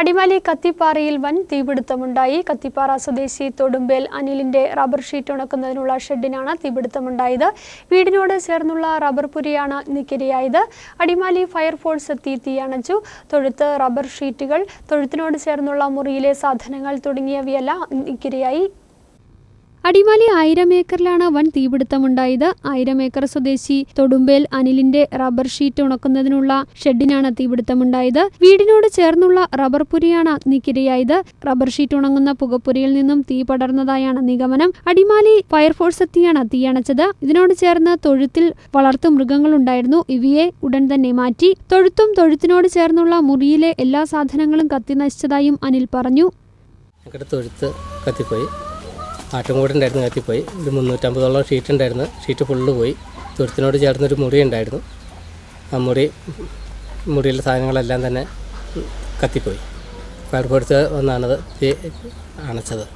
അടിമാലി കത്തിപ്പാറയിൽ വൻ തീപിടുത്തമുണ്ടായി. കത്തിപ്പാറ സ്വദേശി തൊടുമ്പേൽ അനിലിന്റെ rubber sheet ഉണക്കുന്നതിനുള്ള ഷെഡിനാണ് തീപിടുത്തമുണ്ടായത്. വീടിനോട് ചേർന്നുള്ള റബ്ബർ പുരിയാണ് നിക്കിരയായത്. അടിമാലി ഫയർഫോഴ്സ് എത്തി തീയണച്ചു. തൊഴുത്ത് റബ്ബർ ഷീറ്റുകൾ തൊഴുത്തിനോട് ചേർന്നുള്ള മുറിയിലെ സാധനങ്ങൾ തുടങ്ങിയവയെല്ലാം നിക്കിരയായി. അടിമാലി ആയിരം ഏക്കറിലാണ് വൻ തീപിടുത്തമുണ്ടായത്. ആയിരം ഏക്കർ സ്വദേശി തൊടുമ്പേൽ അനിലിന്റെ റബ്ബർ ഷീറ്റ് ഉണക്കുന്നതിനുള്ള ഷെഡിനാണ് തീപിടുത്തമുണ്ടായത്. വീടിനോട് ചേർന്നുള്ള റബ്ബർ പുരിയാണ് അഗ്നിക്കിരയായത് റബ്ബർ ഷീറ്റ് ഉണങ്ങുന്ന പുകപ്പുരയിൽ നിന്നും തീ പടർന്നതായാണ് നിഗമനം. അടിമാലി ഫയർഫോഴ്സ് എത്തിയാണ് തീയണച്ചത് ഇതിനോട് ചേർന്ന് തൊഴുത്തിൽ വളർത്തു മൃഗങ്ങളുണ്ടായിരുന്നു. ഇവയെ ഉടൻ തന്നെ മാറ്റി. തൊഴുത്തും തൊഴുത്തിനോട് ചേർന്നുള്ള മുറിയിലെ എല്ലാ സാധനങ്ങളും കത്തി നശിച്ചതായും അനിൽ പറഞ്ഞു. തൊഴുത്ത് കത്തിപ്പോയി. ആട്ടുംകൂടുണ്ടായിരുന്നു കത്തിപ്പോയി ഒരു മുന്നൂറ്റമ്പതോളം ഷീറ്റ് ഉണ്ടായിരുന്നു. ഷീറ്റ് ഫുള്ള് പോയി. തുരുത്തിനോട് ചേർന്നൊരു മുറി ഉണ്ടായിരുന്നു. ആ മുറി മുറിയിലെ സാധനങ്ങളെല്ലാം തന്നെ കത്തിപ്പോയി. ഫയർഫോഴ്സ് ഒന്നാണത് തീ അണച്ചത്.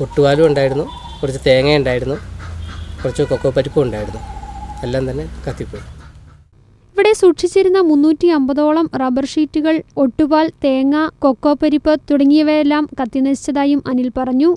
ഒട്ടുപാലും ഉണ്ടായിരുന്നു. കുറച്ച് തേങ്ങ ഉണ്ടായിരുന്നു. കുറച്ച് കൊക്കോ പരിപ്പും ഉണ്ടായിരുന്നു. എല്ലാം തന്നെ കത്തിപ്പോയി. ഇവിടെ സൂക്ഷിച്ചിരുന്ന മുന്നൂറ്റി അമ്പതോളം റബ്ബർ ഷീറ്റുകൾ ഒട്ടുപാൽ തേങ്ങ കൊക്കോ പരിപ്പ് തുടങ്ങിയവയെല്ലാം കത്തിനശിച്ചതായും അനിൽ പറഞ്ഞു.